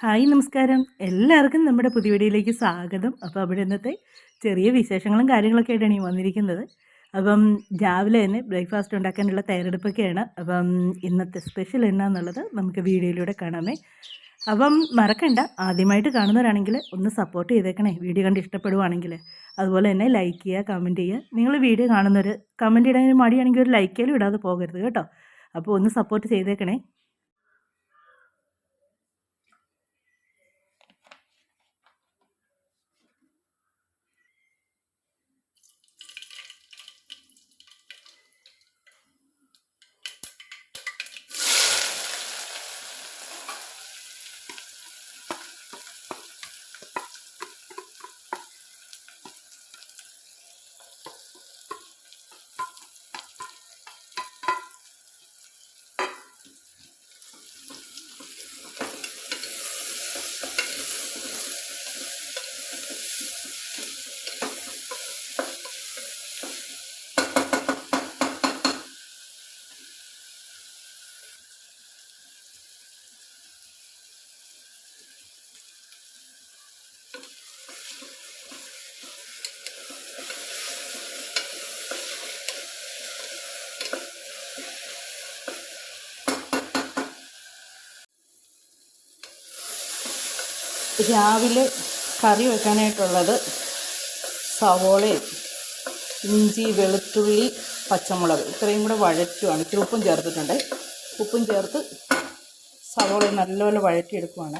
Hi നമസ്കാരം. എല്ലാവർക്കും നമ്മുടെ പുതിയ വീഡിയോയിലേക്ക് സ്വാഗതം. അപ്പോൾ അവിടെ ഇന്നത്തെ ചെറിയ വിശേഷങ്ങളും കാര്യങ്ങളൊക്കെ ആയിട്ടാണ് ഈ വന്നിരിക്കുന്നത്. അപ്പം രാവിലെ തന്നെ ബ്രേക്ക്ഫാസ്റ്റ് ഉണ്ടാക്കാനുള്ള തയ്യാറെടുപ്പൊക്കെയാണ്. അപ്പം ഇന്നത്തെ സ്പെഷ്യൽ എന്നാന്നുള്ളത് നമുക്ക് വീഡിയോയിലൂടെ കാണാമേ. അപ്പം മറക്കണ്ട ആദ്യമായിട്ട് കാണുന്നവരാണെങ്കിൽ ഒന്ന് സപ്പോർട്ട് ചെയ്തേക്കണേ. വീഡിയോ കണ്ട് ഇഷ്ടപ്പെടുവാണെങ്കിൽ. അതുപോലെ തന്നെ ലൈക്ക് ചെയ്യുക കമന്റ് ചെയ്യുക. നിങ്ങൾ വീഡിയോ കാണുന്നവർ കമന്റ് ഇടാൻ മടിയാണെങ്കിൽ ഒരു ലൈക്കേലും ഇടാതെ പോകരുത് കേട്ടോ. അപ്പോൾ ഒന്ന് സപ്പോർട്ട് ചെയ്തേക്കണേ. രാവിലെ കറി വെക്കാനായിട്ടുള്ളത് സവോളയും ഇഞ്ചി വെളുത്തുള്ളി പച്ചമുളക്. ഇത്രയും കൂടെ വഴറ്റുവാണ്. ഇത്തിരി ഉപ്പും ചേർത്തിട്ടുണ്ട്. ഉപ്പും ചേർത്ത് സവോള നല്ലപോലെ വഴറ്റിയെടുക്കുവാണ്.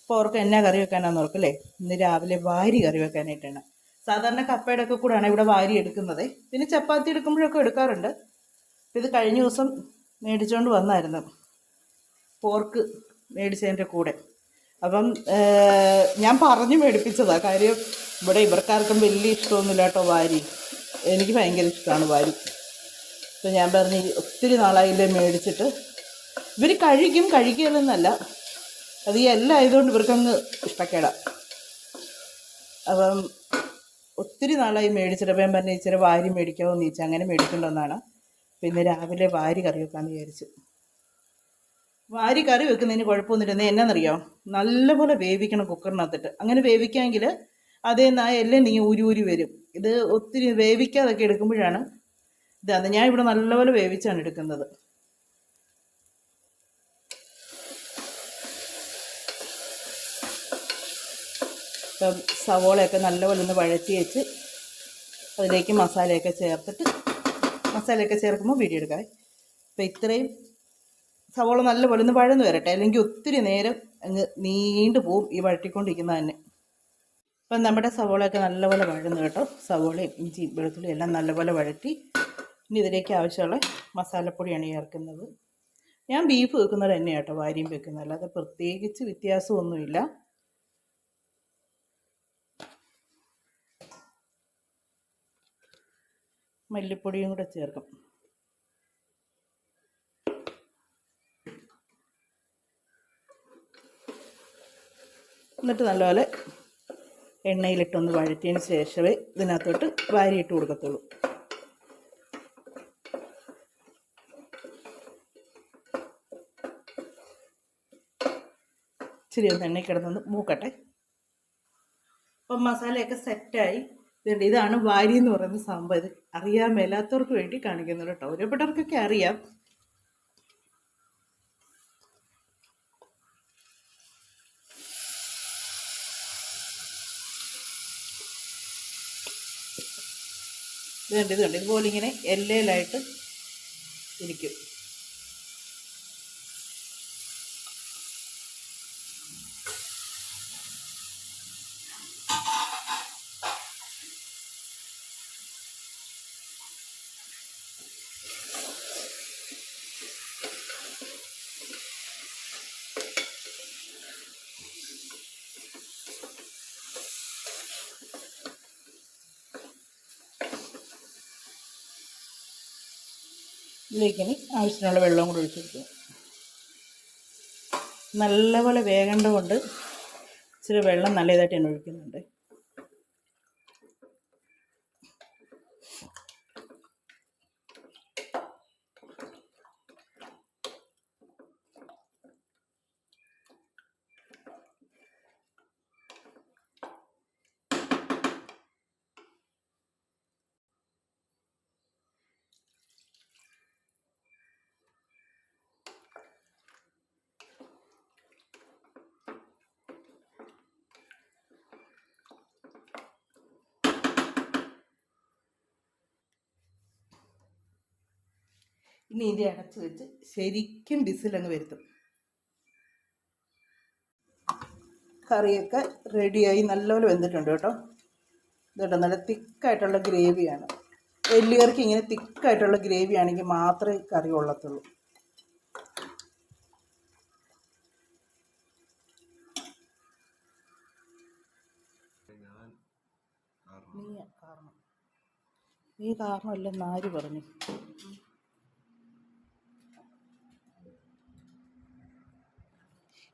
അപ്പോൾ അവർക്ക് എന്നാ കറി വെക്കാനാണെന്ന് ഓർക്കല്ലേ ഇന്ന് രാവിലെ വാരി കറി വെക്കാനായിട്ടാണ്. സാധാരണ കപ്പയുടെ ഒക്കെ കൂടെയാണ് ഇവിടെ വാരി എടുക്കുന്നത്. പിന്നെ ചപ്പാത്തി എടുക്കുമ്പോഴൊക്കെ എടുക്കാറുണ്ട്. ഇത് കഴിഞ്ഞ ദിവസം മേടിച്ചുകൊണ്ട് വന്നായിരുന്നു. പോർക്ക് മേടിച്ചതിന്റെ കൂടെ. അപ്പം ഞാൻ പറഞ്ഞു മേടിപ്പിച്ചതാണ് കാര്യം ഇവിടെ ഇവർക്കാർക്കും വലിയ ഇഷ്ടമൊന്നുമില്ല കേട്ടോ വാരി. എനിക്ക് ഭയങ്കര ഇഷ്ടമാണ് വാരി. അപ്പം ഞാൻ പറഞ്ഞ് ഒത്തിരി നാളായില്ലേ മേടിച്ചിട്ട്. ഇവർ കഴിക്കും കഴിക്കുകയില്ലെന്നല്ല അത് ഈ എല്ലാം ആയതുകൊണ്ട് ഇവർക്കങ്ങ് ഇഷ്ടക്കേടാ. അപ്പം ഒത്തിരി നാളായി മേടിച്ചിട്ട്. അപ്പം ഞാൻ പറഞ്ഞു ഇച്ചിരി വാരി മേടിക്കാമോ എന്ന് ചോദിച്ചാൽ അങ്ങനെ മേടിക്കേണ്ടതെന്നാണ് പിന്നെ രാവിലെ വാരി കറി വെക്കാമെന്ന് വിചാരിച്ചു. വാരി കറി വെക്കുന്നതിന് കുഴപ്പമൊന്നുമില്ല എന്നാന്നറിയോ? നല്ലപോലെ വേവിക്കണം കുക്കറിനകത്തിട്ട്. അങ്ങനെ വേവിക്കാമെങ്കിൽ അതേ ആ എല്ലാം നീ ഊരി ഊരി വരും. ഇത് ഒത്തിരി വേവിക്കാതൊക്കെ എടുക്കുമ്പോഴാണ് ഇതാണ് ഞാൻ ഇവിടെ നല്ലപോലെ വേവിച്ചാണ് എടുക്കുന്നത്. സവോളയൊക്കെ നല്ലപോലെ ഒന്ന് വഴറ്റി വെച്ച് അതിലേക്ക് മസാലയൊക്കെ ചേർത്തിട്ട് മസാലയൊക്കെ ചേർക്കുമ്പോൾ വീഡിയോ എടുക്കാം. അപ്പം ഇത്രയും സവോള നല്ലപോലെ ഒന്ന് വഴന്ന് വരട്ടെ. അല്ലെങ്കിൽ ഒത്തിരി നേരം അങ്ങ് നീണ്ടു പോവും ഈ വഴറ്റിക്കൊണ്ടിരിക്കുന്ന തന്നെ. അപ്പം നമ്മുടെ സവോളയൊക്കെ നല്ലപോലെ വഴന്നു കേട്ടോ. സവോളയും ഇഞ്ചി വെളുത്തുള്ളിയും എല്ലാം നല്ലപോലെ വഴറ്റി ഇനി ഇതിലേക്ക് ആവശ്യമുള്ള മസാലപ്പൊടിയാണ് ചേർക്കുന്നത്. ഞാൻ ബീഫ് വെക്കുന്നത് തന്നെയാണ് കേട്ടോ വാരിയും വെക്കുന്നത്. അല്ലാതെ പ്രത്യേകിച്ച് വ്യത്യാസമൊന്നുമില്ല. മല്ലിപ്പൊടിയും കൂടെ ചേർക്കും. എന്നിട്ട് നല്ലപോലെ എണ്ണയിലിട്ടൊന്ന് വഴറ്റിയതിന് ശേഷമേ ഇതിനകത്തോട്ട് വാരിയിട്ട് കൊടുക്കത്തുള്ളൂ. ഇച്ചിരി ഒന്ന് എണ്ണയിൽ കിടന്നൊന്ന് മൂക്കട്ടെ. അപ്പം മസാലയൊക്കെ സെറ്റായി. ഇതുണ്ട് ഇതാണ് വാരി എന്ന് പറയുന്ന സംഭവം. ഇത് അറിയാൻ മേലാത്തവർക്ക് വേണ്ടി കാണിക്കുന്നത് കേട്ടോ. ഒരുപാടവർക്കൊക്കെ അറിയാം. ഇതുണ്ട് ഇതുണ്ട് ഇതുപോലെ ഇങ്ങനെ എല്ലയിലായിട്ട് ഇരിക്കും. ഇതിലേക്ക് ഇനി ആവശ്യത്തിനുള്ള വെള്ളം കൂടെ ഒഴിച്ചെടുക്കുക നല്ലപോലെ വേകേണ്ടതുകൊണ്ട് ഇച്ചിരി വെള്ളം നല്ലതായിട്ട് തന്നെ ഒഴിക്കുന്നുണ്ട്. ഇനി അടച്ചു അടച്ച് വെച്ച് ശരിക്കും ബിസിലങ്ങ് വരുത്തും. കറിയൊക്കെ റെഡിയായി നല്ലപോലെ വെന്തിട്ടുണ്ട് കേട്ടോ. ഇതുകൊണ്ട് നല്ല തിക്കായിട്ടുള്ള ഗ്രേവിയാണ്. എല്ലുകറിക്ക് ഇങ്ങനെ തിക്കായിട്ടുള്ള ഗ്രേവി ആണെങ്കിൽ മാത്രമേ കറി കൊള്ളത്തുള്ളൂ. നീ കാരണം നീ കാരണമല്ലെന്ന് ആര് പറഞ്ഞു?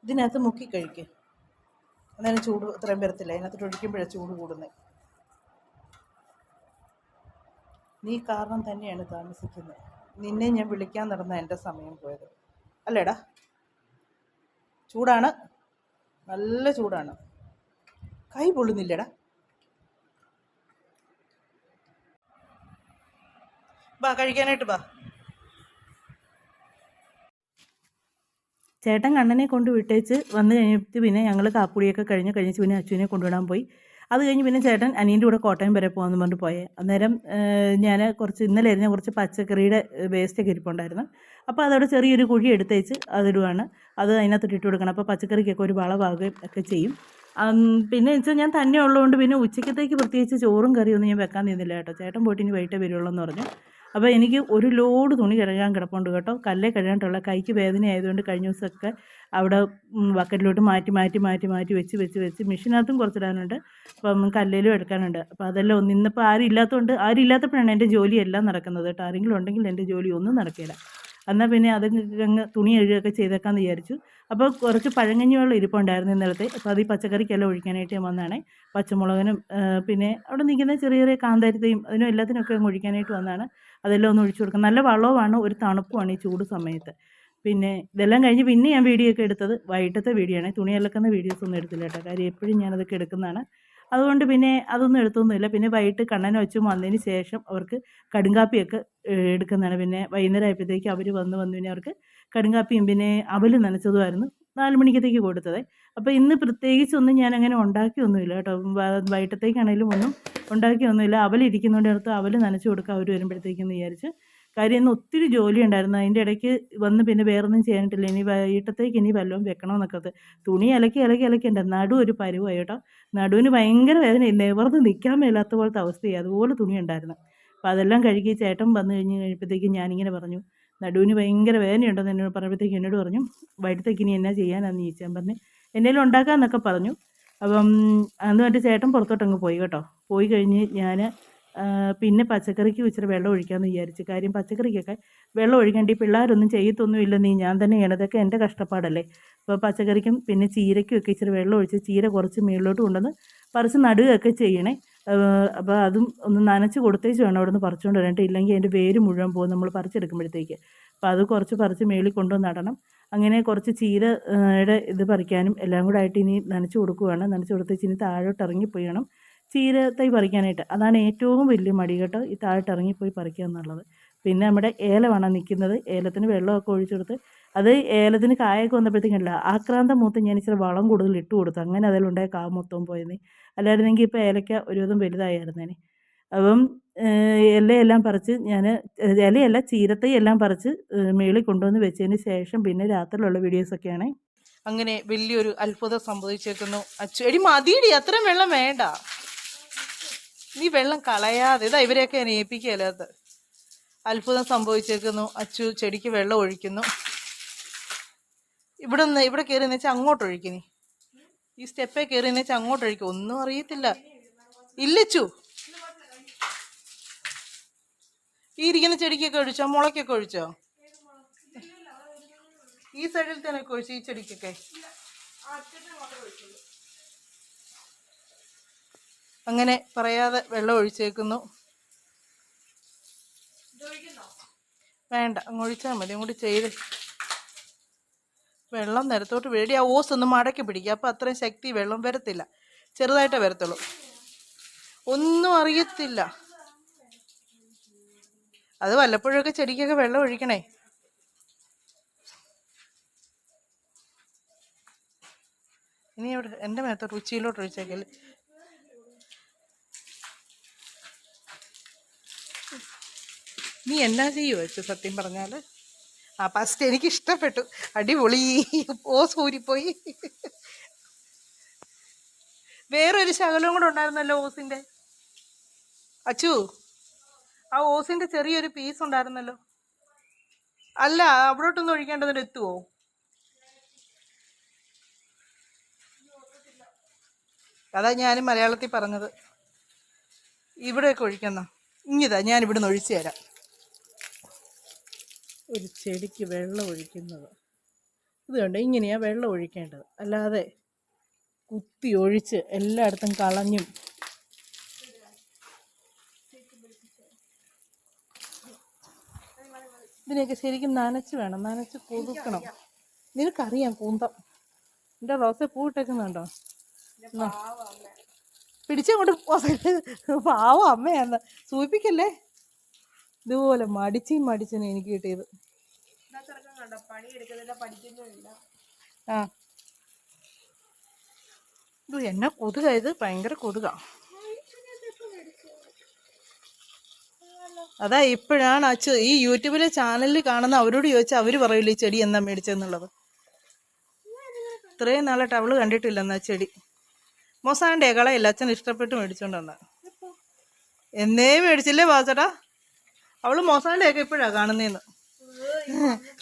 ഇതിനകത്ത് മുക്കി കഴിക്കുക അന്നേരം ചൂട് ഇത്രയും വരത്തില്ല. അതിനകത്ത് ഒഴിക്കുമ്പോഴാണ് ചൂട് കൂടുന്നത് നീ കാരണം തന്നെയാണ് താമസിക്കുന്നത്. നിന്നെ ഞാൻ വിളിക്കാൻ നടന്ന എന്റെ സമയം പോയത്. അല്ലേടാ? ചൂടാണ്. നല്ല ചൂടാണ്. കൈ പൊള്ളുന്നില്ലടാ. ബാ കഴിക്കാനായിട്ട് ബാ. ചേട്ടൻ കണ്ണനെ കൊണ്ട് വിട്ടേച്ച് വന്നു കഴിഞ്ഞിട്ട് പിന്നെ ഞങ്ങൾ കാപ്പുടിയൊക്കെ കഴിഞ്ഞ് കഴിഞ്ഞ് പിന്നെ അച്ഛനെ കൊണ്ടുവിടാൻ പോയി. അത് കഴിഞ്ഞ് പിന്നെ ചേട്ടൻ അനിയന്റെ കൂടെ കോട്ടയം വരെ പോകാമെന്ന് പറഞ്ഞിട്ട് പോയേ. അന്നേരം ഞാൻ കുറച്ച് ഇന്നലെ ഇരുന്ന കുറച്ച് പച്ചക്കറിയുടെ വേസ്റ്റൊക്കെ ഇരിപ്പുണ്ടായിരുന്നു. അപ്പോൾ അതവിടെ ചെറിയൊരു കുഴി എടുത്തേച്ച് അതിടുവാണ്. അത് അതിനകത്തോട്ട് ഇട്ട് കൊടുക്കണം. അപ്പോൾ പച്ചക്കറിക്കൊക്കെ ഒരു വളമാകുകയും ഒക്കെ ചെയ്യും. പിന്നെ വെച്ചാൽ ഞാൻ തന്നെ ഉള്ളതുകൊണ്ട് പിന്നെ ഉച്ചക്കത്തേക്ക് പ്രത്യേകിച്ച് ചോറും കറിയൊന്നും ഞാൻ വെക്കാൻ നിന്നില്ല കേട്ടോ. ചേട്ടൻ പോയിട്ട് ഇനി വൈകിട്ടേ വരുള്ളൂ എന്ന് പറഞ്ഞു. അപ്പോൾ എനിക്ക് ഒരു ലോഡ് തുണി കഴുകാൻ കിടപ്പുണ്ട് കേട്ടോ. കല്ലേ കഴുകാനുള്ള കൈക്ക് വേദന ആയതുകൊണ്ട് കഴിഞ്ഞ ദിവസമൊക്കെ അവിടെ ബക്കറ്റിലോട്ട് മാറ്റി മാറ്റി മാറ്റി മാറ്റി വെച്ച് വെച്ച് വെച്ച് മെഷീനകത്തും കുറച്ചിടാനുണ്ട്. അപ്പം കല്ലേലും എടുക്കാനുണ്ട്. അപ്പോൾ അതെല്ലാം ഒന്ന് ഇന്നിപ്പോൾ ആരും ഇല്ലാത്തതുകൊണ്ട് ആരും ഇല്ലാത്തപ്പോഴാണ് എന്റെ ജോലിയെല്ലാം നടക്കുന്നത് കേട്ടോ. ആരെങ്കിലും ഉണ്ടെങ്കിൽ എന്റെ ജോലി ഒന്നും നടക്കില്ല. എന്നാൽ പിന്നെ അത് അങ്ങ് തുണി എഴുതുകയൊക്കെ ചെയ്തേക്കാമെന്ന് വിചാരിച്ചു. അപ്പോൾ കുറച്ച് പഴങ്കഞ്ഞി വെള്ളം ഇരിപ്പുണ്ടായിരുന്നു ഇന്നലത്തെ. അപ്പോൾ അത് ഈ പച്ചക്കറിക്കെല്ലാം ഒഴിക്കാനായിട്ട് ഞാൻ വന്നതാണേ. പച്ചമുളകിനും പിന്നെ അവിടെ നിൽക്കുന്ന ചെറിയ ചെറിയ കാന്താരത്തെയും അതിനും എല്ലാത്തിനൊക്കെ ഒഴിക്കാനായിട്ട് വന്നതാണ്. അതെല്ലാം ഒന്ന് ഒഴിച്ചു കൊടുക്കും നല്ല വളവുമാണ് ഒരു തണുപ്പുമാണ് ഈ ചൂട് സമയത്ത്. പിന്നെ ഇതെല്ലാം കഴിഞ്ഞ് പിന്നെ ഞാൻ വീഡിയോ ഒക്കെ എടുത്തത് വൈകിട്ടത്തെ വീഡിയോ ആണ്. തുണി അലക്കുന്ന വീഡിയോസ് ഒന്നും എടുത്തില്ല കേട്ടോ. കാര്യം എപ്പോഴും ഞാനതൊക്കെ എടുക്കുന്നതാണ്. അതുകൊണ്ട് പിന്നെ അതൊന്നും എടുത്തൊന്നുമില്ല. പിന്നെ വൈകിട്ട് കണ്ണനെ വെച്ചും വന്നതിന് ശേഷം അവർക്ക് കടുങ്കാപ്പിയൊക്കെ എടുക്കുന്നതാണ്. പിന്നെ വൈകുന്നേരം ആയപ്പോഴത്തേക്ക് അവർ വന്ന് വന്നു പിന്നെ അവർക്ക് കടുങ്കാപ്പിയും പിന്നെ അവൽ നനച്ചതുമായിരുന്നു. നാല് മണിക്കത്തേക്ക് കൊടുത്തത്. അപ്പോൾ ഇന്ന് പ്രത്യേകിച്ചൊന്നും ഞാൻ അങ്ങനെ ഉണ്ടാക്കിയൊന്നുമില്ല കേട്ടോ. വൈകിട്ടത്തേക്കാണേലും ഒന്നും ഉണ്ടാക്കിയൊന്നുമില്ല അവൽ ഇരിക്കുന്നതുകൊണ്ട് അടുത്ത് അവൽ നനച്ചു കൊടുക്കുക അവർ വരുമ്പോഴത്തേക്കെന്ന് വിചാരിച്ച്. കാര്യം ഇന്ന് ഒത്തിരി ജോലി ഉണ്ടായിരുന്നു. അതിന്റെ ഇടയ്ക്ക് വന്ന് പിന്നെ വേറൊന്നും ചെയ്യാനിട്ടില്ല. ഇനി വൈകിട്ടത്തേക്ക് ഇനി വല്ലതും വെക്കണമെന്നൊക്കെ തുണി അലക്കി അലക്കി അലക്കി നടു ഒരു പരുവായി കേട്ടോ. നടുവിന് ഭയങ്കര വേദന നിവർന്ന് നിൽക്കാൻ മേലാത്ത പോലത്തെ അവസ്ഥയായി. അതുപോലെ തുണി ഉണ്ടായിരുന്നു. അപ്പോൾ അതെല്ലാം കഴുകി ചേട്ടൻ വന്നു കഴിഞ്ഞ് കഴിയുമ്പോഴത്തേക്കും ഞാനിങ്ങനെ പറഞ്ഞു നടുവിന് ഭയങ്കര വേദനയുണ്ടെന്ന് എന്നോട് പറഞ്ഞപ്പോഴത്തേക്ക് എന്നോട് പറഞ്ഞു വൈകിട്ടത്തേക്ക് ഇനി എന്നാ ചെയ്യാനാന്ന് ചോദിച്ചാൽ പറഞ്ഞു എന്നേലും ഉണ്ടാക്കാമെന്നൊക്കെ പറഞ്ഞു. അപ്പം അന്ന് മറ്റേ ചേട്ടൻ പുറത്തോട്ടങ്ങ് പോയി കേട്ടോ. പോയി കഴിഞ്ഞ് ഞാൻ പിന്നെ പച്ചക്കറിക്ക് ഇച്ചിരി വെള്ളം ഒഴിക്കാമെന്ന് വിചാരിച്ചു. കാര്യം പച്ചക്കറിക്കൊക്കെ വെള്ളം ഒഴിക്കേണ്ടി പിള്ളേരൊന്നും ചെയ്യത്തൊന്നും ഇല്ല നീ ഞാൻ തന്നെ ചെയ്യണതൊക്കെ എന്റെ കഷ്ടപ്പാടല്ലേ. അപ്പോൾ പച്ചക്കറിക്കും പിന്നെ ചീരയ്ക്കും ഒക്കെ ഇച്ചിരി വെള്ളം ഒഴിച്ച് ചീര കുറച്ച് മുകളിലോട്ട് കൊണ്ടുവന്ന് പറിച്ച് നടുകയൊക്കെ ചെയ്യണേ. അപ്പോൾ അതും ഒന്ന് നനച്ച് കൊടുത്തേച്ച് വേണം അവിടെ നിന്ന് പറിച്ചുകൊണ്ട് വരാനായിട്ട് ഇല്ലെങ്കിൽ അതിന്റെ വേര് മുഴുവൻ പോകും നമ്മൾ പറിച്ചെടുക്കുമ്പോഴത്തേക്ക്. അപ്പോൾ അത് കുറച്ച് പറിച്ച് മേളിൽ കൊണ്ടുവന്ന് നടണം. അങ്ങനെ കുറച്ച് ചീരയുടെ ഇത് പറിക്കാനും എല്ലാം കൂടെ ആയിട്ട് ഇനി നനച്ച് കൊടുക്കുകയാണ് നനച്ച് കൊടുത്തേച്ച് ഇനി താഴോട്ട് ഇറങ്ങിപ്പോയി വേണം ചീര തൈ പറിക്കാനായിട്ട്. അതാണ് ഏറ്റവും വലിയ മടി കേട്ടോ ഈ താഴോട്ട് ഇറങ്ങിപ്പോയി പറിക്കുക എന്നുള്ളത് പിന്നെ നമ്മുടെ ഏലമാണ് നിൽക്കുന്നത്. ഏലത്തിന് വെള്ളമൊക്കെ ഒഴിച്ചു കൊടുത്ത് അത് ഏലത്തിന് കായൊക്കെ വന്നപ്പോഴത്തേക്കല്ല ആക്രാന്തം മൂത്ത് ഞാൻ ഇച്ചിരി വളം കൂടുതൽ ഇട്ട് കൊടുത്തു. അങ്ങനെ അതിലുണ്ടായ കാ മൊത്തം പോയത് അല്ലായിരുന്നെങ്കിൽ ഇപ്പോൾ ഏലക്ക ഒരുവിധം വലുതായിരുന്നേനെ അപ്പം ഇലയെല്ലാം പറിച്ച് ഞാൻ ഇലയല്ല ചീരത്തൈ എല്ലാം പറിച്ച് മേളിൽ കൊണ്ടുവന്ന് വെച്ചതിന് ശേഷം പിന്നെ രാത്രിയിലുള്ള വീഡിയോസൊക്കെയാണ് അങ്ങനെ വലിയൊരു അത്ഭുതം സംഭവിച്ചേക്കുന്നു. അച്ചു എടി മതിയടി അത്രയും വെള്ളം വേണ്ട. നീ വെള്ളം കളയാതെ ഇതാ ഇവരെയൊക്കെ ഞാൻ ഏൽപ്പിക്കല്ലാത്ത അത്ഭുതം സംഭവിച്ചേക്കുന്നു. അച്ചു ചെടിക്ക് വെള്ളം ഒഴിക്കുന്നു. ഇവിടെ നിന്ന് ഇവിടെ കയറി വെച്ചാൽ അങ്ങോട്ട് ഒഴിക്കുന്നു ഈ സ്റ്റെപ്പേ കയറി വെച്ചാൽ അങ്ങോട്ട് ഒഴിക്കും. ഒന്നും അറിയത്തില്ല. ഇല്ലച്ചു ഈ ഇരിക്കുന്ന ചെടിക്കൊക്കെ ഒഴിച്ചോ? മുളയ്ക്കൊക്കെ ഒഴിച്ചോ? ഈ സൈഡിൽ തന്നെ ഒഴിച്ചു? ഈ ചെടിക്കൊക്കെ? അങ്ങനെ പറയാതെ വെള്ളം ഒഴിച്ചേക്കുന്നു. വേണ്ട അങ്ങൊഴിച്ചാൽ മതി അങ്ങോട്ട് ചെയ്ത്. വെള്ളം നിരത്തോട്ട് വേടി ആ ഓസ് ഒന്ന് മടക്കി പിടിക്കുക അപ്പം അത്രയും ശക്തി വെള്ളം വരത്തില്ല. ചെറുതായിട്ടേ വരത്തുള്ളൂ. ഒന്നും അറിയത്തില്ല. അത് വല്ലപ്പോഴൊക്കെ ചെടിക്കൊക്കെ വെള്ളം ഒഴിക്കണേ. ഇനി എവിടെ എന്റെ മേത്തോട്ട് ഉച്ചയിലോട്ട് ഒഴിച്ചേക്കൽ നീ എന്നാ ചെയ്യുമോ സത്യം പറഞ്ഞാൽ ആ ഫസ്റ്റ് എനിക്ക് ഇഷ്ടപ്പെട്ടു അടിപൊളി. ഓ സൂരിപ്പോയി വേറൊരു ശകലവും കൂടെ ഉണ്ടായിരുന്നല്ലോ ഓസിന്റെ അച്ചു ആ ഓസിന്റെ ചെറിയൊരു പീസ് ഉണ്ടായിരുന്നല്ലോ. അല്ല അവിടോട്ടൊന്നും ഒഴിക്കേണ്ടതിന് എത്തുവോ? അതാ ഞാനും മലയാളത്തിൽ പറഞ്ഞത്. ഇവിടെയൊക്കെ ഒഴിക്കുന്ന. ഇങ്ങിതാ ഞാൻ ഇവിടുന്ന് ഒഴിച്ചു തരാം. ഒരു ചെടിക്ക് വെള്ളം ഒഴിക്കുന്നത്. ഇതുകൊണ്ട് ഇങ്ങനെയാണ് ഇങ്ങനെയാ വെള്ളം ഒഴിക്കേണ്ടത്. അല്ലാതെ കുത്തി ഒഴിച്ച് എല്ലായിടത്തും കളഞ്ഞും. ഇതിനെയൊക്കെ ശരിക്കും നനച്ച് വേണം. നനച്ച് പുതുക്കണം നിനക്കറിയാം കൂന്തം. എന്റെ റോസ പൂവിട്ടേക്കുന്നുണ്ടോ എന്നാ. പിടിച്ചങ്ങോട്ട് പാവം അമ്മയാന്ന്. സൂചിപ്പിക്കല്ലേ? ഇതുപോലെ മടിച്ചും മടിച്ചും എനിക്ക് കിട്ടിയത്. ആ. ഇത് എന്നെ കൊതുക ഇത് ഭയങ്കര കൊതുക. അതാ ഇപ്പോഴാണ് അച്ഛ ഈ യൂട്യൂബിലെ ചാനലിൽ കാണുന്ന അവരോട് ചോദിച്ചാൽ അവർ പറയില്ല ഈ ചെടി എന്നാ മേടിച്ചെന്നുള്ളത് ഇത്രയും നാളായിട്ട് അവൾ കണ്ടിട്ടില്ല എന്നാ ചെടി. മോസാണ്ടേ കളയില്ല അച്ഛൻ ഇഷ്ടപ്പെട്ട് മേടിച്ചോണ്ട് വന്ന എന്നേ മേടിച്ചില്ലേ ബാച്ചടാ അവൾ മോസാണ്ടയൊക്കെ ഇപ്പോഴാ കാണുന്നേന്ന്.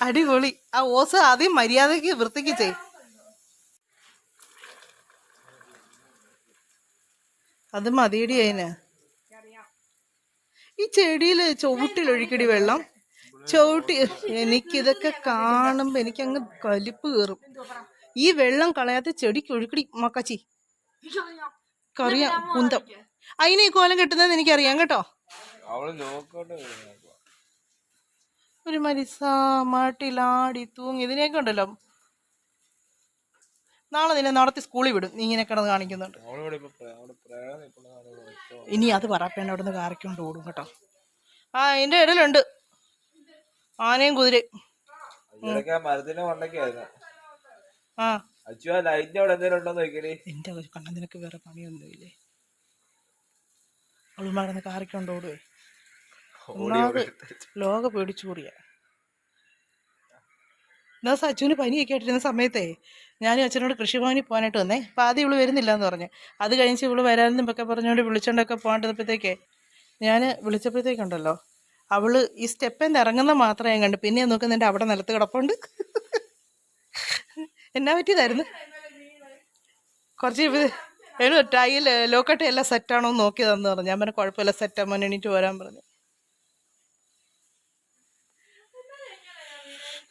അടിപൊളി. ആ ഓസ് ആദ്യം മര്യാദയ്ക്ക് വൃത്തിക്ക് ചെയ്. അത് മതിയടി അതിന് ഈ ചെടിയിൽ ചുവട്ടിലൊഴിക്കടി വെള്ളം. ചവിട്ടി എനിക്കിതൊക്കെ കാണുമ്പോ എനിക്കങ്ങ് കലിപ്പ് കയറും ഈ വെള്ളം കളയാത്ത ചെടിക്ക് ഒഴുക്കടി മക്കച്ചി. കറിയാം കുന്തം. അതിനെ ഈ കോലം കെട്ടുന്നത് എനിക്കറിയാം കേട്ടോ. അവൾ ഒരു മരിസ മാട്ടിലാടി തൂങ്ങി. ഇതിനെയൊക്കെ ഉണ്ടല്ലോ. നാളെ നിന്നെ നടത്തി സ്കൂളിൽ വിടും. നീ ഇങ്ങനെ കിടന്ന് കാണിക്കുന്നുണ്ട്. ഇനി അത് പറപ്പേണ്ട അവിടെ നിന്ന് കാരക്കൊണ്ട് ഓടും കേട്ടോ. ആ എന്റെ ഇടയിലുണ്ട് ആനയും കുതിരയും. എന്റെ ആ ഒരു കണ്ണ നിനക്ക് വേറെ പണിയൊന്നുമില്ലേ? അവളുമാർന്ന് കാറിക്കൊണ്ട് ഓടുവേ. ലോക പേടിച്ചു കൂടിയ. എന്നാ സച്ചുവിന് പനിയൊക്കെ ആയിട്ടിരുന്ന സമയത്തേ ഞാനും അച്ഛനോട് കൃഷിഭവനിൽ പോകാനായിട്ട് വന്നേ. അപ്പം ആദ്യം ഇവൾ വരുന്നില്ല എന്ന് പറഞ്ഞു. അത് കഴിഞ്ഞ് ഇവൾ വരാനെന്നൊക്കെ ഒക്കെ പറഞ്ഞുകൊണ്ട് വിളിച്ചോണ്ടൊക്കെ പോകേണ്ടപ്പോഴത്തേക്ക് ഞാൻ വിളിച്ചപ്പോഴത്തേക്കുണ്ടല്ലോ. അവൾ ഈ സ്റ്റെപ്പിൽ ഇറങ്ങുന്ന മാത്രമേ ഞാൻ കണ്ടു. പിന്നെ നോക്കുന്നുണ്ട് അവിടെ നിലത്ത് കിടപ്പുണ്ട്. എന്നാ പറ്റിയതായിരുന്നു? കുറച്ച് ഇത് എഴു ടൈൽ ലോക്കട്ട് എല്ലാം സെറ്റാണോ നോക്കിയതെന്ന് പറഞ്ഞു. ഞാൻ പറഞ്ഞു കുഴപ്പമില്ല സെറ്റാ മോനെ എണീറ്റ് വരാൻ പറഞ്ഞു.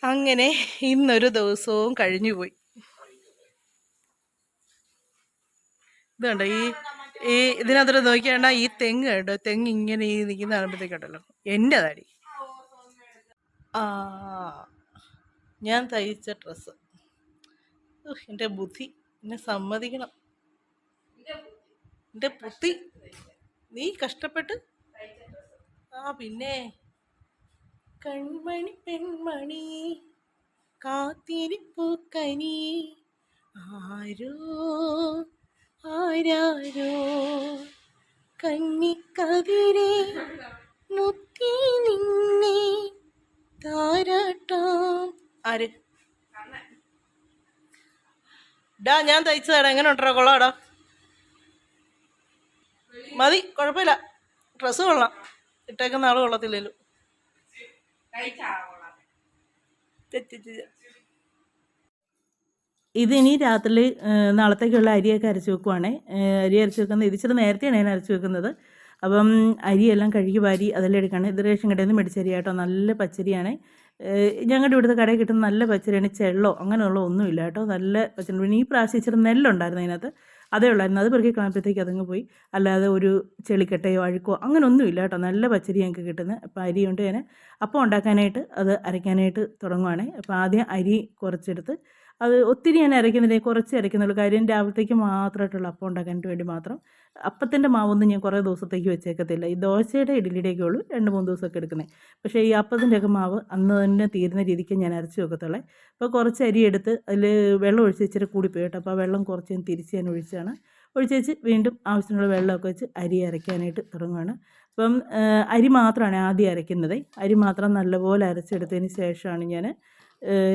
അങ്ങനെ ഇന്നൊരു ദിവസവും കഴിഞ്ഞുപോയി. പോയി ഇത് കണ്ടോ ഈ ഈ ഇതിനകത്ത് നോക്കിയാണ്ട ഈ തെങ്ങ് കേട്ടോ തെങ്ങ് ഇങ്ങനെ ഈ നിൽക്കുന്ന കാണുമ്പോഴത്തേക്കുണ്ടല്ലോ എന്റെ തടി. ആ ഞാൻ തയ്ച്ച ഡ്രസ്സ്. എന്റെ ബുദ്ധി. എന്നെ സമ്മതിക്കണം. എന്റെ ബുദ്ധി. നീ കഷ്ടപ്പെട്ട്? ആ പിന്നെ? കൺമണി പെൺമണി കാത്തിരിപ്പു കനി. ആരോ ആരാരോ കന്നിക്കതിരെ മുത്തി നിന്നെ താരാട്ടാം. ആര്? ഡാ ഞാൻ തയ്ച്ചതാടാ. എങ്ങനെ ഉണ്ടോ കൊള്ളാടാ. മതി കുഴപ്പമില്ല. ഡ്രസ്സ് കൊള്ളാം. ഇട്ടേക്കുന്ന ആൾ കൊള്ളത്തില്ലല്ലോ. ഇതിനി രാത്രി നാളത്തേക്കുള്ള അരിയൊക്കെ അരച്ച് വെക്കുവാണേ. അരി അരച്ച് വെക്കുന്നത് ഇത് ഇച്ചിരി നേരത്തെയാണ് ഞാൻ അരച്ച് വെക്കുന്നത്. അപ്പം അരിയെല്ലാം കഴുകി വാരി അതെല്ലാം എടുക്കുകയാണ്. ഇത് റേഷൻ കടയിൽ നിന്ന് കേട്ടോ. നല്ല പച്ചരിയാണ്. ഞങ്ങളുടെ ഇവിടുത്തെ കടയിൽ കിട്ടുന്ന നല്ല പച്ചരിയാണ് ചെള്ളോ അങ്ങനെയുള്ള ഒന്നുമില്ല കേട്ടോ. നല്ല പച്ചരി. പിന്നെ ഈ പ്രാവശ്യം ഇച്ചിരി നെല്ലുണ്ടായിരുന്നു അതിനകത്ത്. അതേ ഉള്ളായിരുന്നു. അത് പെറുക്കി കളഞ്ഞപ്പോഴത്തേക്ക് അതങ്ങ് പോയി. അല്ലാതെ ഒരു ചെളിക്കട്ടയോ അഴുക്കോ അങ്ങനെ ഒന്നുമില്ല കേട്ടോ. നല്ല പച്ചരി ഞങ്ങൾക്ക് കിട്ടുന്നത് അപ്പോൾ അരി കൊണ്ട് ഞാൻ. അപ്പം ഉണ്ടാക്കാനായിട്ട് അത് അരയ്ക്കാനായിട്ട് തുടങ്ങുവാണേ. അപ്പോൾ ആദ്യം അരി കുറച്ചെടുത്ത് അത് ഒത്തിരി ഞാൻ അരയ്ക്കുന്നില്ല കുറച്ച് അരയ്ക്കുന്നുള്ളൂ. കാര്യം രാവിലത്തേക്ക് മാത്രമായിട്ടുള്ള അപ്പം ഉണ്ടാക്കാനായിട്ട് വേണ്ടി മാത്രം. അപ്പത്തിന്റെ മാവൊന്നും ഞാൻ കുറേ ദിവസത്തേക്ക് വെച്ചേക്കത്തില്ല. ഈ ദോശയുടെ ഇഡ്ഡലിയുടെയൊക്കെ ഉള്ളൂ രണ്ട് മൂന്ന് ദിവസമൊക്കെ എടുക്കുന്നത് പക്ഷേ ഈ അപ്പത്തിന്റെയൊക്കെ മാവ് അന്ന് തന്നെ തീരുന്ന രീതിക്ക് ഞാൻ അരച്ച് വെക്കത്തുള്ളേ. അപ്പോൾ കുറച്ച് അരി എടുത്ത് അതിൽ വെള്ളം ഒഴിച്ച് ഇച്ചിരി കൂടിപ്പോയി കേട്ടോ. അപ്പോൾ ആ വെള്ളം കുറച്ച് ഞാൻ തിരിച്ച് ഞാൻ ഒഴിച്ചാണ്. ഒഴിച്ച് വെച്ച് വീണ്ടും ആവശ്യത്തിനുള്ള വെള്ളമൊക്കെ വെച്ച് അരി അരയ്ക്കാനായിട്ട് തുടങ്ങുകയാണ് അപ്പം അരി മാത്രമാണ് ആദ്യം അരയ്ക്കുന്നത്. അരി മാത്രം നല്ലപോലെ അരച്ചെടുത്തതിന് ശേഷമാണ് ഞാൻ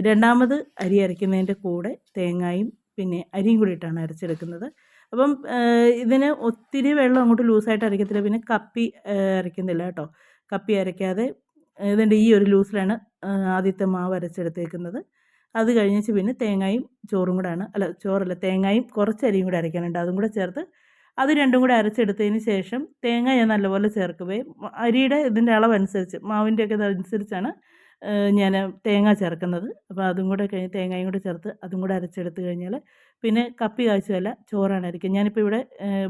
രണ്ടാമത് അരി അരയ്ക്കുന്നതിന്റെ കൂടെ തേങ്ങായും പിന്നെ അരിയും കൂടി ഇട്ടാണ് അരച്ചെടുക്കുന്നത്. അപ്പം ഇതിന് ഒത്തിരി വെള്ളം അങ്ങോട്ട് ലൂസായിട്ട് അരയ്ക്കത്തില്ല. പിന്നെ കപ്പി അരയ്ക്കുന്നില്ല കേട്ടോ. കപ്പി അരയ്ക്കാതെ ഇതിന്റെ ഈ ഒരു ലൂസിലാണ് ആദ്യത്തെ മാവ് അരച്ചെടുത്തേക്കുന്നത്. അത് കഴിഞ്ഞിച്ച് പിന്നെ തേങ്ങയും ചോറും കൂടെയാണ് അല്ല ചോറല്ല തേങ്ങയും കുറച്ച് അരിയും കൂടെ അരയ്ക്കാനുണ്ട്. അതും കൂടെ ചേർത്ത് അത് രണ്ടും കൂടെ അരച്ചെടുത്തതിന് ശേഷം തേങ്ങ ഞാൻ നല്ലപോലെ ചേർക്കുകയും അരിയുടെ ഇതിന്റെ അളവനുസരിച്ച് മാവിന്റെയൊക്കെ ഇതനുസരിച്ചാണ് ഞാൻ തേങ്ങ ചേർക്കുന്നത്. അപ്പോൾ അതും കൂടെ കഴിഞ്ഞ് തേങ്ങയും കൂടെ ചേർത്ത് അതും കൂടെ അരച്ചെടുത്ത് കഴിഞ്ഞാൽ പിന്നെ കപ്പി കാച്ചുമല്ല ചോറാണ് അരയ്ക്കുക ഞാനിപ്പോൾ ഇവിടെ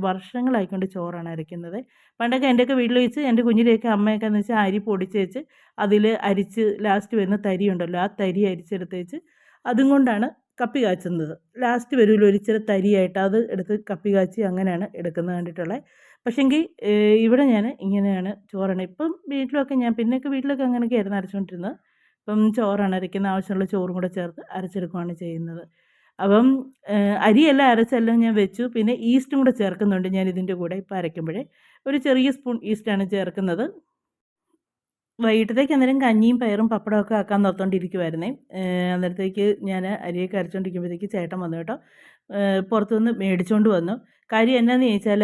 വർഷങ്ങളായിക്കൊണ്ട് ചോറാണ് അരയ്ക്കുന്നത്. പണ്ടൊക്കെ എന്റെയൊക്കെ വീട്ടിൽ വെച്ച് എന്റെ കുഞ്ഞിലെയൊക്കെ അമ്മയൊക്കെ എന്ന് വെച്ചാൽ അരി പൊടിച്ച് വെച്ച് അതിൽ അരിച്ച് ലാസ്റ്റ് വരുന്ന തരി ഉണ്ടല്ലോ ആ തരി അരിച്ചെടുത്ത് വെച്ച് അതും കൊണ്ടാണ് കപ്പി കാച്ചുന്നത്. ലാസ്റ്റ് വരുമല്ലോ ഒരു ഇച്ചിരി തരിയായിട്ട് അത് എടുത്ത് കപ്പി കാച്ചി അങ്ങനെയാണ് എടുക്കുന്നത് കണ്ടിട്ടുള്ളത് പക്ഷേങ്കിൽ ഇവിടെ ഞാൻ ഇങ്ങനെയാണ് ചോറാണ് ഇപ്പം വീട്ടിലൊക്കെ ഞാൻ പിന്നെയൊക്കെ വീട്ടിലൊക്കെ അങ്ങനെയൊക്കെ ആയിരുന്നു അരച്ചുകൊണ്ടിരുന്നത്. ഇപ്പം ചോറാണ് അരയ്ക്കുന്ന ആവശ്യമുള്ള ചോറും കൂടെ ചേർത്ത് അരച്ചെടുക്കുകയാണ് ചെയ്യുന്നത്. അപ്പം അരിയെല്ലാം അരച്ചെല്ലാം ഞാൻ വെച്ചു. പിന്നെ ഈസ്റ്റും കൂടെ ചേർക്കുന്നുണ്ട് ഞാൻ ഇതിന്റെ കൂടെ ഇപ്പം അരയ്ക്കുമ്പോഴേ. ഒരു ചെറിയ സ്പൂൺ ഈസ്റ്റാണ് ചേർക്കുന്നത്. വൈകിട്ടത്തേക്ക് അന്നേരം കഞ്ഞിയും പയറും പപ്പടമൊക്കെ ആക്കാൻ നിർത്തോണ്ടിരിക്കുമായിരുന്നേ അന്നേരത്തേക്ക് ഞാൻ അരിയൊക്കെ അരച്ചുകൊണ്ടിരിക്കുമ്പോഴത്തേക്ക് ചേട്ടൻ വന്നു കേട്ടോ. പുറത്തുനിന്ന് മേടിച്ചുകൊണ്ട് വന്നു. കാര്യം എന്നാന്ന് ചോദിച്ചാൽ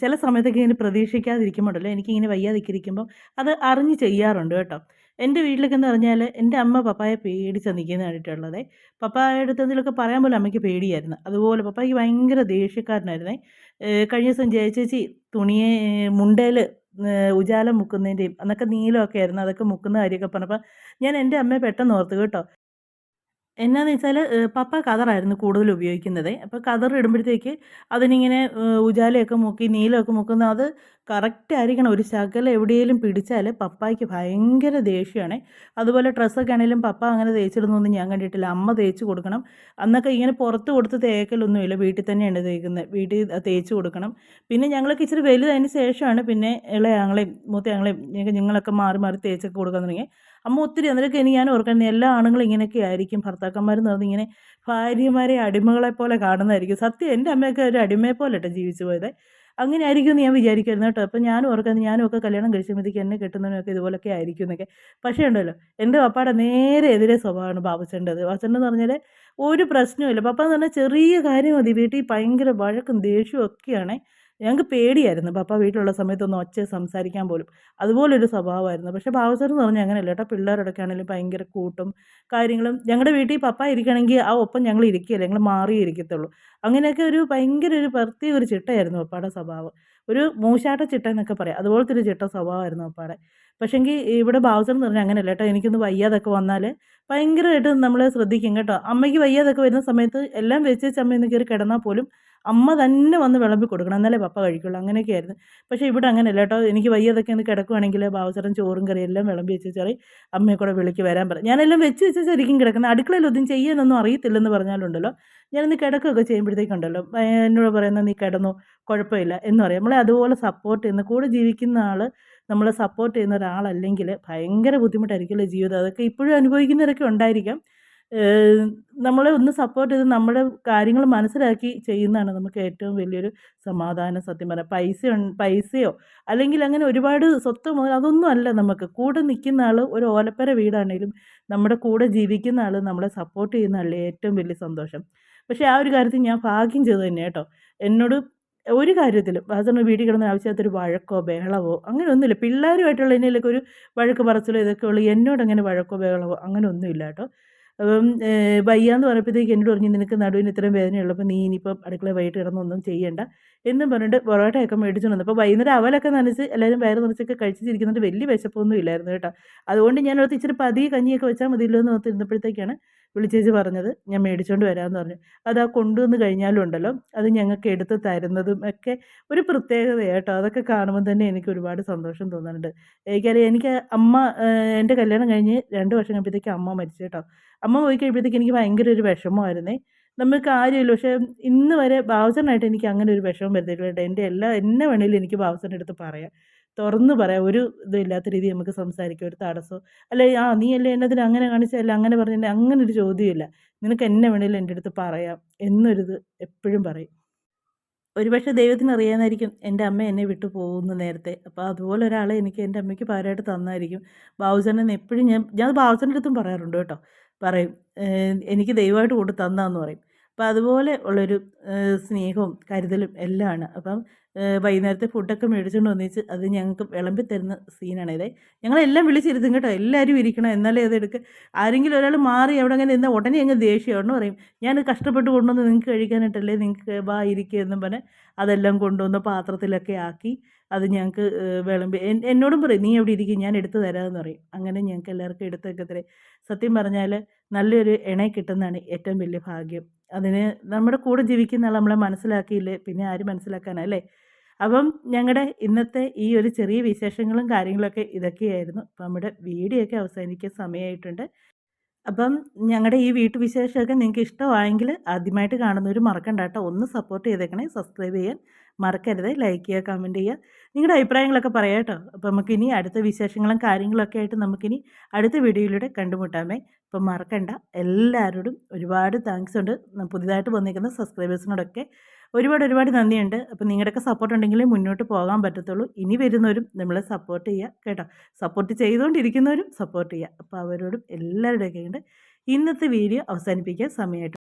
ചില സമയത്തൊക്കെ ഇങ്ങനെ പ്രതീക്ഷിക്കാതിരിക്കുമ്പോഴല്ലോ എനിക്കിങ്ങനെ വയ്യാതിരിക്കുമ്പോൾ അത് അറിഞ്ഞ് ചെയ്യാറുണ്ട് കേട്ടോ. എന്റെ വീട്ടിലൊക്കെ എന്ന് പറഞ്ഞാൽ എന്റെ അമ്മ പപ്പായെ പേടിച്ച് നിൽക്കുന്ന കണ്ടിട്ടുള്ളത്. പപ്പായുടെ അടുത്ത് എന്തെങ്കിലുമൊക്കെ പറയാൻ പോലും അമ്മയ്ക്ക് പേടിയായിരുന്നു. അതുപോലെ പപ്പായ്ക്ക് ഭയങ്കര ദേഷ്യക്കാരനായിരുന്നേ. കഴിഞ്ഞ ദിവസം ജയചേച്ചി തുണിയെ മുണ്ടയിൽ ഉജാല മുക്കുന്നതിന്റെയും അന്നൊക്കെ നീലമൊക്കെ ആയിരുന്നു അതൊക്കെ മുക്കുന്ന കാര്യമൊക്കെ പറഞ്ഞപ്പോൾ ഞാൻ എന്റെ അമ്മയെ പെട്ടെന്ന് ഓർത്തു കേട്ടോ. എന്നാന്ന് വെച്ചാൽ പപ്പ കതറായിരുന്നു കൂടുതൽ ഉപയോഗിക്കുന്നത്. അപ്പോൾ കതർ ഇടുമ്പോഴത്തേക്ക് അതിനിങ്ങനെ ഉജാലയൊക്കെ മുക്കി നീലമൊക്കെ മുക്കുന്ന അത് കറക്റ്റ് ആയിരിക്കണം. ഒരു ശകലം എവിടെയെങ്കിലും പിടിച്ചാൽ പപ്പായ്ക്ക് ഭയങ്കര ദേഷ്യമാണ് അതുപോലെ ഡ്രസ്സൊക്കെ ആണെങ്കിലും പപ്പ അങ്ങനെ തേച്ചിടുന്നൊന്നും ഞാൻ കണ്ടിട്ടില്ല. അമ്മ തേച്ച് കൊടുക്കണം. അന്നൊക്കെ ഇങ്ങനെ പുറത്ത് കൊടുത്ത് തേക്കലൊന്നുമില്ല. വീട്ടിൽ തന്നെയാണ് തേക്കുന്നത്. വീട്ടിൽ തേച്ച് കൊടുക്കണം. പിന്നെ ഞങ്ങളൊക്കെ ഇച്ചിരി വലുതതിന് ശേഷമാണ് പിന്നെ ഇളയാങ്ങളെയും മൂത്തയാങ്ങളെയും ഞങ്ങളൊക്കെ മാറി മാറി തേച്ചൊക്കെ കൊടുക്കാൻ തുടങ്ങി അമ്മ ഒത്തിരി അന്നേരമൊക്കെ എനിക്ക് ഞാൻ ഓർക്കുന്നത് എല്ലാ ആണുങ്ങളും ഇങ്ങനെയൊക്കെ ആയിരിക്കും. ഭർത്താക്കന്മാരെന്ന് പറഞ്ഞ് ഇങ്ങനെ ഭാര്യമാരെ അടിമകളെ പോലെ കാണുന്നതായിരിക്കും. സത്യം എന്റെ അമ്മയൊക്കെ ഒരു അടിമയെ പോലെ കേട്ടോ ജീവിച്ചു പോയത്. അങ്ങനെ ആയിരിക്കും എന്ന് ഞാൻ വിചാരിക്കുമായിരുന്നു കേട്ടോ. അപ്പം ഞാനും ഓർക്കുന്നത് ഞാനും ഒക്കെ കല്യാണം കഴിച്ചുമ്പോഴത്തേക്ക് എന്നെ കിട്ടുന്നതിനൊക്കെ ഇതുപോലൊക്കെ ആയിരിക്കും എന്നൊക്കെ. പക്ഷേ ഉണ്ടല്ലോ എന്റെ പപ്പയുടെ നേരെ എതിരെ സ്വഭാവമാണ് ബാബുച്ചേണ്ടത് എന്ന് പറഞ്ഞാൽ ഒരു പ്രശ്നമില്ല പപ്പ എന്ന് പറഞ്ഞാൽ ചെറിയ കാര്യം മതി. വീട്ടിൽ ഭയങ്കര വഴക്കും ദേഷ്യവും ഒക്കെയാണ്. ഞങ്ങൾക്ക് പേടിയായിരുന്നു. പപ്പ വീട്ടിലുള്ള സമയത്തൊന്നും ഒച്ച സംസാരിക്കാൻ പോലും. അതുപോലൊരു സ്വഭാവമായിരുന്നു. പക്ഷേ ബാബുച്ചേട്ടൻ എന്ന് പറഞ്ഞാൽ അങ്ങനെയല്ല കേട്ടോ. പിള്ളേരോടൊക്കെ ആണെങ്കിലും ഭയങ്കര കൂട്ടും കാര്യങ്ങളും. ഞങ്ങളുടെ വീട്ടിൽ പപ്പ ഇരിക്കണമെങ്കിൽ ആ ഒപ്പം ഞങ്ങൾ ഇരിക്കുകയില്ല. ഞങ്ങൾ മാറിയേ ഇരിക്കത്തുള്ളൂ. അങ്ങനെയൊക്കെ ഒരു ഭയങ്കര ഒരു പ്രത്യേക ഒരു ചിട്ടയായിരുന്നു പപ്പയുടെ സ്വഭാവം. ഒരു മൂശാട്ട ചിട്ട എന്നൊക്കെ പറയാം. അതുപോലത്തെ ഒരു ചിട്ട സ്വഭാവമായിരുന്നു പപ്പയുടെ. പക്ഷേങ്കിൽ ഇവിടെ ബാബുച്ചൻ എന്ന് പറഞ്ഞാൽ അങ്ങനെയല്ല കേട്ടോ. എനിക്കൊന്ന് വയ്യാതൊക്കെ വന്നാൽ ഭയങ്കരമായിട്ട് നമ്മൾ ശ്രദ്ധിക്കും കേട്ടോ. അമ്മയ്ക്ക് വയ്യാതൊക്കെ വരുന്ന സമയത്ത് എല്ലാം വെച്ച് അമ്മ ഇന്ന് കയറി കിടന്നാൽ പോലും അമ്മ തന്നെ വന്ന് വിളമ്പി കൊടുക്കണം. എന്നാലേ പപ്പ കഴിക്കുള്ളൂ. അങ്ങനെയൊക്കെ ആയിരുന്നു പക്ഷേ ഇവിടെ അങ്ങനെയല്ല കേട്ടോ എനിക്ക് വയ്യാതൊക്കെ ഒന്ന് കിടക്കുവാണെങ്കിൽ ബാബുച്ചേട്ടൻ ചോറും കറിയും എല്ലാം വിളമ്പി വെച്ച് ചെറിയ അമ്മയെ കൂടെ വിളിക്ക് വരാൻ പറയും ഞാനെല്ലാം വെച്ച് വെച്ച് ശരിക്കും കിടക്കുന്നത് അടുക്കളയിൽ ഒന്നും ചെയ്യാനൊന്നും അറിയത്തില്ലെന്ന് പറഞ്ഞാലുണ്ടല്ലോ. ഞാനൊന്ന് കിടക്കുകയൊക്കെ ചെയ്യുമ്പോഴത്തേക്കുണ്ടല്ലോ. എന്നോട് പറയുന്ന നീ കിടന്നു കുഴപ്പമില്ല എന്ന് പറയും. നമ്മളെ അതുപോലെ സപ്പോർട്ട് ചെയ്യുന്ന കൂടെ ജീവിക്കുന്ന ആൾ നമ്മളെ സപ്പോർട്ട് ചെയ്യുന്ന ഒരാളല്ലെങ്കിൽ ഭയങ്കര ബുദ്ധിമുട്ടായിരിക്കുമല്ലോ ജീവിതം. അതൊക്കെ ഇപ്പോഴും അനുഭവിക്കുന്നവരൊക്കെ ഉണ്ടായിരിക്കാം. നമ്മളെ ഒന്ന് സപ്പോർട്ട് ചെയ്ത് നമ്മുടെ കാര്യങ്ങൾ മനസ്സിലാക്കി ചെയ്യുന്നതാണ് നമുക്ക് ഏറ്റവും വലിയൊരു സമാധാനം സത്യം പറയാം പൈസ പൈസയോ അല്ലെങ്കിൽ അങ്ങനെ ഒരുപാട് സ്വത്ത് മുതൽ അതൊന്നും അല്ല നമുക്ക്. കൂടെ നിൽക്കുന്ന ആൾ ഒരു ഓലപ്പര വീടാണെങ്കിലും നമ്മുടെ കൂടെ ജീവിക്കുന്ന ആൾ നമ്മളെ സപ്പോർട്ട് ചെയ്യുന്ന ആളെ ഏറ്റവും വലിയ സന്തോഷം. പക്ഷേ ആ ഒരു കാര്യത്തിൽ ഞാൻ ഭാഗ്യം ചെയ്തു തന്നെ കേട്ടോ. എന്നോട് ഒരു കാര്യത്തിലും വാസന വീട്ടിൽ കിടന്ന ആവശ്യത്തൊരു വഴക്കോ ബഹളവോ അങ്ങനെ ഒന്നുമില്ല. പിള്ളേരുമായിട്ടുള്ള എന്നതിലൊക്കെ ഒരു വഴക്ക് പറച്ചിലോ ഇതൊക്കെ ഉള്ളൂ. എന്നോട് അങ്ങനെ വഴക്കോ ബഹളവോ അങ്ങനെ ഒന്നുമില്ല കേട്ടോ. അപ്പം വയ്യ എന്ന് പറഞ്ഞപ്പോഴത്തേക്ക് എന്നോട് പറഞ്ഞു നിനക്ക് നടുവിന് ഇത്രയും വേദനയുള്ളപ്പോൾ നീ ഇനിയിപ്പം അടുക്കള വൈകിട്ട് കിടന്നൊന്നും ചെയ്യേണ്ട. എന്നും പറഞ്ഞിട്ട് പൊറോട്ടയൊക്കെ മേടിച്ചു വന്നു. അപ്പോൾ വൈകുന്നേരം അവലൊക്കെ നനച്ച് എല്ലാവരും വയറ് നിറച്ചൊക്കെ കഴിച്ചിരിക്കുന്നുണ്ട് വലിയ വിശപ്പൊന്നും ഇല്ലായിരുന്നു കേട്ടോ. അതുകൊണ്ട് ഞാൻ ഇച്ചിരി പതി കഞ്ഞിയൊക്കെ വെച്ചാൽ മതിയല്ലോ എന്ന് ഓർത്തിരുന്നപ്പോഴത്തേക്കാണ് വിളിച്ചേച്ച് പറഞ്ഞത് ഞാൻ മേടിച്ചുകൊണ്ട് വരാമെന്ന് പറഞ്ഞു. അത് ആ കൊണ്ടുവന്ന് കഴിഞ്ഞാലും ഉണ്ടല്ലോ അത് ഞങ്ങൾക്ക് എടുത്ത് തരുന്നതും ഒക്കെ ഒരു പ്രത്യേകതയാണ് അതൊക്കെ കാണുമ്പോൾ തന്നെ എനിക്ക് ഒരുപാട് സന്തോഷം തോന്നുന്നുണ്ട് എനിക്കറിയാം എനിക്ക് അമ്മ എന്റെ കല്യാണം കഴിഞ്ഞ് രണ്ട് വർഷം കഴിയുമ്പോഴത്തേക്ക് അമ്മ മരിച്ചു കേട്ടോ. അമ്മ പോയി കഴിയുമ്പോഴത്തേക്ക് എനിക്ക് ഭയങ്കര ഒരു വിഷമമായിരുന്നേ. നമുക്ക് കാര്യമില്ല. പക്ഷേ ഇന്ന് വരെ ബാബുസനായിട്ട് എനിക്ക് അങ്ങനെ ഒരു വിഷമം കേട്ടോ. എന്റെ എല്ലാ എന്നെ വേണേലും എനിക്ക് ബാബുസന്റെ അടുത്ത് പറയാം. തുറന്ന് പറയാം. ഒരു ഇതില്ലാത്ത രീതി നമുക്ക് സംസാരിക്കാം ഒരു തടസ്സം. അല്ലെ ആ നീ അല്ലേ എന്നതിന് അങ്ങനെ കാണിച്ചല്ല അങ്ങനെ പറഞ്ഞില്ല അങ്ങനെ ഒരു ചോദ്യമില്ല. നിനക്ക് എന്നെ വേണേലും എന്റെ അടുത്ത് പറയാം എന്നൊരിത് എപ്പോഴും പറയും. ഒരുപക്ഷെ ദൈവത്തിന് അറിയാമായിരിക്കും എന്റെ അമ്മ എന്നെ വിട്ടു പോകുന്ന നേരത്തെ. അപ്പോൾ അതുപോലെ ഒരാളെ എനിക്ക് എന്റെ അമ്മയ്ക്ക് പകരമായിട്ട് തന്നായിരിക്കും. ബാബുചേട്ടൻ എപ്പോഴും ഞാൻ ഞാൻ ബാബുചേട്ടന്റെ അടുത്തും പറയാറുണ്ട് കേട്ടോ. പറയും എനിക്ക് ദൈവമായിട്ട് കൊണ്ട് തന്നാന്ന് പറയും. അപ്പോൾ അതുപോലെ ഉള്ളൊരു സ്നേഹവും കരുതലും എല്ലാമാണ്. അപ്പം വൈകുന്നേരത്തെ ഫുഡൊക്കെ മേടിച്ചുകൊണ്ട് വന്നിച്ച് അത് ഞങ്ങൾക്ക് വിളമ്പി തരുന്ന സീനാണ് ഇതേ. ഞങ്ങളെല്ലാം വിളിച്ചിരുത്തും കേട്ടോ. എല്ലാവരും ഇരിക്കണം. എന്നാലേ അത് എടുക്കുക ആരെങ്കിലും ഒരാൾ മാറി അവിടെ അങ്ങനെ നിന്നാൽ ഉടനെ അങ്ങ് ദേഷ്യമാണെന്ന് പറയും. ഞാൻ കഷ്ടപ്പെട്ട് കൊണ്ടുവന്ന് നിങ്ങൾക്ക് കഴിക്കാനായിട്ടല്ലേ നിങ്ങൾക്ക് വാ ഇരിക്കുക എന്നും പറഞ്ഞ് അതെല്ലാം കൊണ്ടുവന്ന് പാത്രത്തിലൊക്കെ ആക്കി അത് ഞങ്ങൾക്ക് വിളമ്പി. എന്നോടും പറയും നീ എവിടെ ഇരിക്കും ഞാൻ എടുത്തു തരാമെന്ന് പറയും. അങ്ങനെ ഞങ്ങൾക്ക് എല്ലാവർക്കും എടുത്തൊക്കെ തരും. സത്യം പറഞ്ഞാൽ നല്ലൊരു ഇണയെ കിട്ടുന്നതാണ് ഏറ്റവും വലിയ ഭാഗ്യം. അതിന് നമ്മുടെ കൂടെ ജീവിക്കുന്ന ആൾ നമ്മളെ മനസ്സിലാക്കിയില്ലേ? പിന്നെ ആരും മനസ്സിലാക്കാനാ അല്ലേ? അപ്പം ഞങ്ങളുടെ ഇന്നത്തെ ഈ ഒരു ചെറിയ വിശേഷങ്ങളും കാര്യങ്ങളൊക്കെ ഇതൊക്കെയായിരുന്നു. അപ്പം നമ്മുടെ വീഡിയോ ഒക്കെ അവസാനിക്കാൻ സമയമായിട്ടുണ്ട് അപ്പം ഞങ്ങളുടെ ഈ വീട്ടുവിശേഷമൊക്കെ നിങ്ങൾക്ക് ഇഷ്ടമായെങ്കിൽ ആദ്യമായിട്ട് കാണുന്നവർ മറക്കണ്ട ഒന്ന് സപ്പോർട്ട് ചെയ്തേക്കണേ സബ്സ്ക്രൈബ് ചെയ്യാൻ മറക്കരുത് ലൈക്ക് ചെയ്യുക കമന്റ് ചെയ്യുക. നിങ്ങളുടെ അഭിപ്രായങ്ങളൊക്കെ പറയാം കേട്ടോ. അപ്പം നമുക്കിനി അടുത്ത വിശേഷങ്ങളും കാര്യങ്ങളൊക്കെ ആയിട്ട് നമുക്കിനി അടുത്ത വീഡിയോയിലൂടെ കണ്ടുമുട്ടാമേ. അപ്പം മറക്കണ്ട. എല്ലാവരോടും ഒരുപാട് താങ്ക്സ് ഉണ്ട്. പുതിയതായിട്ട് വന്നിരിക്കുന്ന സബ്സ്ക്രൈബേഴ്സിനോടൊക്കെ ഒരുപാട് ഒരുപാട് നന്ദിയുണ്ട്. അപ്പം നിങ്ങളുടെയൊക്കെ സപ്പോർട്ട് ഉണ്ടെങ്കിലേ മുന്നോട്ട് പോകാൻ പറ്റത്തുള്ളൂ. ഇനി വരുന്നവരും നമ്മളെ സപ്പോർട്ട് ചെയ്യുക കേട്ടോ? സപ്പോർട്ട് ചെയ്തുകൊണ്ടിരിക്കുന്നവരും സപ്പോർട്ട് ചെയ്യുക അപ്പോൾ അവരോടും എല്ലാവരുടെയൊക്കെ ഉണ്ട് ഇന്നത്തെ വീഡിയോ അവസാനിപ്പിക്കാൻ സമയമായിട്ട്